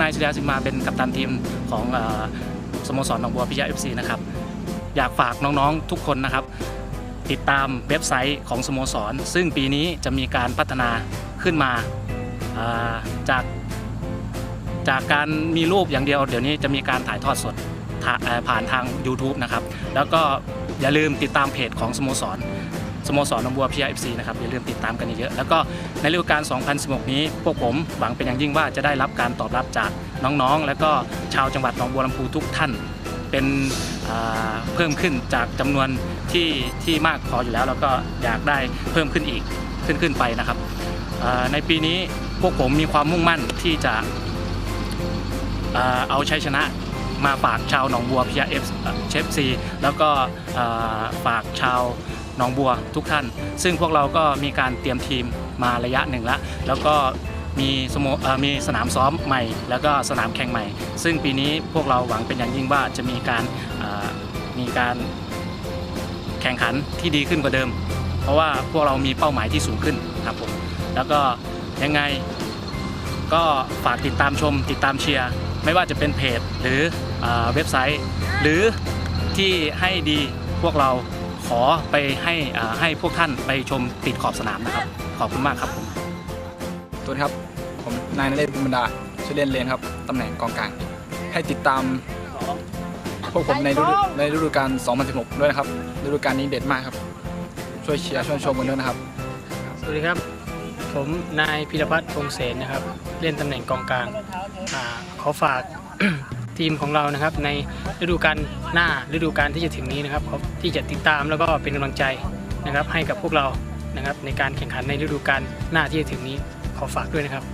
นายสุริยาสิมาเป็นกัปตันทีมของอสโมสรหนองบัวพิยาเอฟซีนะครับอยากฝากน้องๆทุกคนนะครับ ติดตามเว็บไซต์ของสโมสร ซึ่งปีนี้จะมีการพัฒนาขึ้นมาาจากจากการมีรูปอย่างเดียวเดี๋ยวนี้จะมีการถ่ายทอดสดผ่านทาง YouTube นะครับ แล้วก็อย่าลืมติดตามเพจของสโมสร สโมสรหนองบัวพีไอเอฟซีนะครับอย่าลืมติดตามกันเยอะแล้วก็ในฤดูกาล 2016 นี้ พวกผมหวังเป็นอย่างยิ่งว่าจะได้รับการตอบรับจากน้องๆ และก็ชาวจังหวัดหนองบัวลำพูทุกท่านเป็นเพิ่มขึ้นจากจำนวนที่ที่มากพออยู่แล้ว แล้วก็อยากได้เพิ่มขึ้นอีกขึ้นขึ้นไปนะครับในปีนี้พวกผมมีความมุ่งมั่นที่จะเอาชัยชนะมาฝากชาวหนองบัวพีเอฟเชฟซีแล้วก็ฝากชาว หนองบัวทุกท่าน ซึ่งพวกเราก็มีการเตรียมทีมมาระยะหนึ่งแล้วแล้วก็มีสโมมีสนามซ้อมใหม่ แล้วก็สนามแข่งใหม่ ซึ่งปีนี้พวกเราหวังเป็นอย่างยิ่งว่าจะมีการมีการแข่งขันที่ดีขึ้นกว่าเดิม เพราะว่าพวกเรามีเป้าหมายที่สูงขึ้นครับผมแล้วก็ยังไงก็ฝากติดตามชม ติดตามเชียร์ไม่ว่าจะเป็นเพจหรืออเว็บไซต์ หรือที่ให้ดีพวกเรา ขอไปให้อ่าให้พวกท่านไปชมติดขอบสนามนะครับ ขอบคุณมากครับผมสวัสดีครับ ผมนายนเรศบุญบรรดาชื่อเล่นเลนครับตำแหน่งกองกลางให้ติดตามพวกผมในฤดูในฤดูกาล 2016 ด้วยนะครับ ฤดูกาลนี้เด็ดมากครับ ช่วยเชียร์ช่วยชมกันด้วยนะครับ สวัสดีครับ ผมนายพิรพัฒน์พงษ์เสนนะครับ เล่นตำแหน่งกองกลางอาขอฝาก ทีมของเรานะครับ ในฤดูกาลหน้าฤดูกาลที่จะถึงนี้นะครับขอที่จะติดตามแล้วก็เป็นกำลังใจนะครับให้กับพวกเรานะครับในการแข่งขันในฤดูกาลหน้าที่จะถึงนี้ขอฝากด้วยนะครับ